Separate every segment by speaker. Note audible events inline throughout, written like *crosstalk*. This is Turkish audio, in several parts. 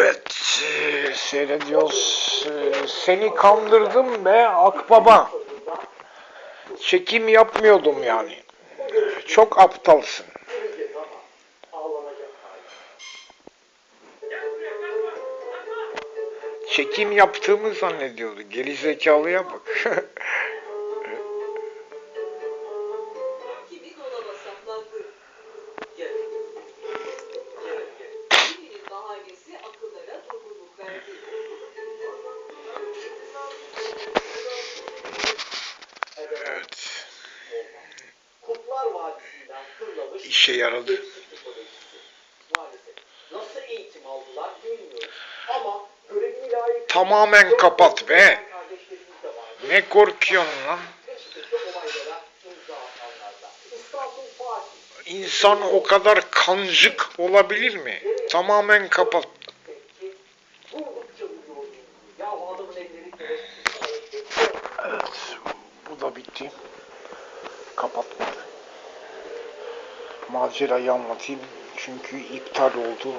Speaker 1: Evet, seyrediyoruz. Seni kandırdım be akbaba. Çekim yapmıyordum yani. Çok aptalsın. Çekim yaptığımı zannediyordu. Geri zekalıya bak. *laughs*
Speaker 2: görevini layık...
Speaker 1: Tamamen kapat be. Ne korkuyorsun lan? İnsan o kadar kancık olabilir mi? Tamamen kapat. Evet, bu da bitti. Kapatma. Macerayı anlatayım çünkü iptal oldu.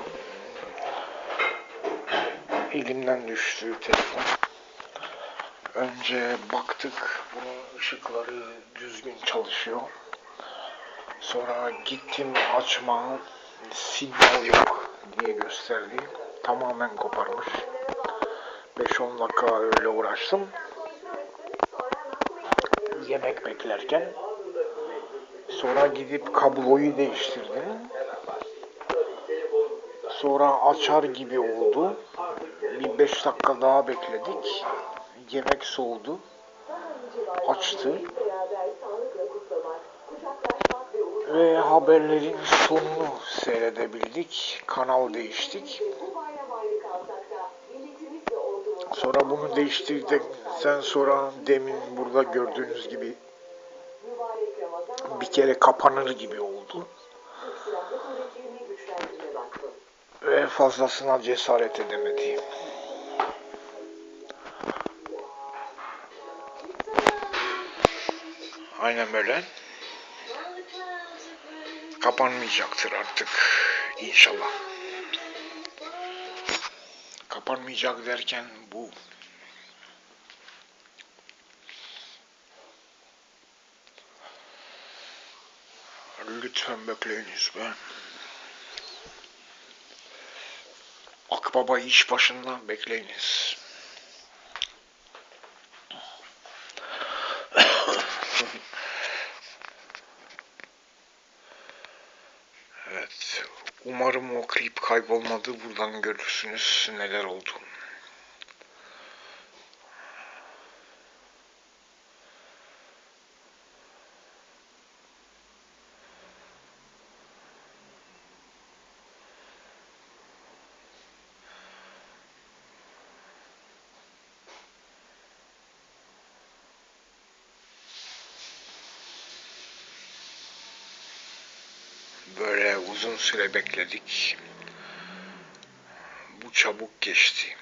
Speaker 1: Elimden düştü telefon. Önce baktık bunun ışıkları düzgün çalışıyor. Sonra gittim açma sinyal yok diye gösterdi. Tamamen koparmış. 5-10 dakika öyle uğraştım yemek beklerken sonra gidip kabloyu değiştirdim. Sonra açar gibi oldu. Bir 5 dakika daha bekledik. Yemek soğudu. Açtı. Ve haberlerin sonunu seyredebildik. Kanal değiştik. Sonra bunu değiştirdikten sonra demin burada gördüğünüz gibi bir kere kapanır gibi oldu. Ve fazlasına cesaret edemedi. Aynen böyle. Kapanmayacaktır artık inşallah. Kapanmayacak derken bu Lütfen bekleyiniz be. Akbaba iş başında bekleyiniz. evet. Umarım o klip kaybolmadı. Buradan görürsünüz neler oldu. Böyle uzun süre bekledik. Bu çabuk geçti.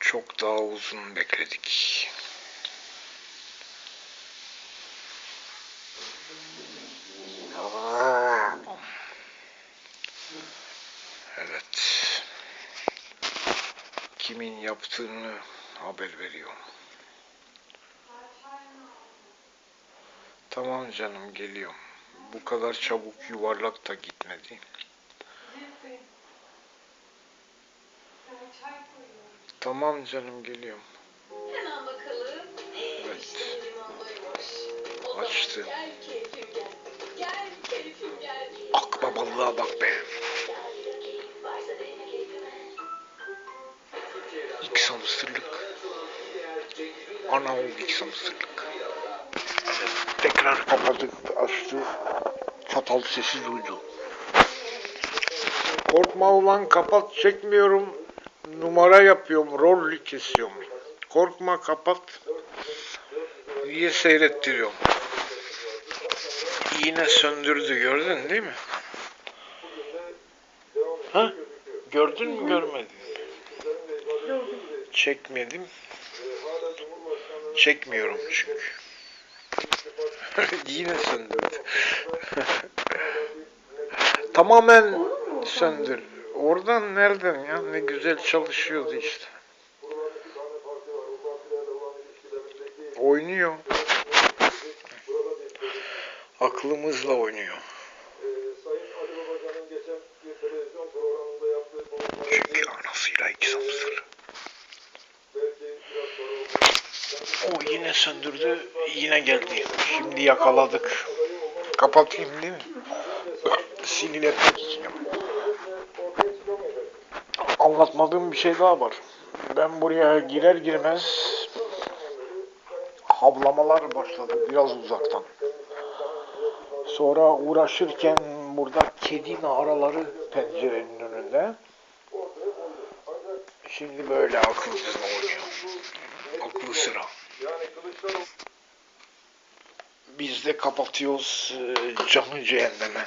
Speaker 1: Çok daha uzun bekledik. Evet. Kimin yaptığını haber veriyorum. Tamam canım geliyorum. Bu kadar çabuk yuvarlak da gitmedi. Tamam canım geliyorum.
Speaker 3: Hemen bakalım.
Speaker 1: Evet.
Speaker 3: İşte
Speaker 1: Açtı.
Speaker 3: Gel keyfim gel. Gel keyfim gel.
Speaker 1: Akbabalığa bak be. İlk hamsterlık. Ana oldu ilk hamsterlık. Tekrar kapadık, açtı. Çatal sesi duydu. Korkma ulan kapat çekmiyorum. Numara yapıyorum, rol kesiyorum. Korkma kapat. Niye seyrettiriyorum? Yine söndürdü gördün değil mi? Ha? Gördün mü görmedin? Çekmedim. Çekmiyorum çünkü. *laughs* Yine söndürdü. *laughs* Tamamen söndür. Oradan nereden ya? Ne güzel çalışıyordu işte. Oynuyor. Aklımızla oynuyor. Çünkü anasıyla iki samsır. O yine söndürdü, yine geldi. Şimdi yakaladık. Kapatayım değil mi? Sinirletmek için. Anlatmadığım bir şey daha var. Ben buraya girer girmez havlamalar başladı biraz uzaktan. Sonra uğraşırken burada kedi araları pencerenin önünde. Şimdi böyle akılsızla oynuyor. Aklı sıra. Biz de kapatıyoruz e, canı cehenneme.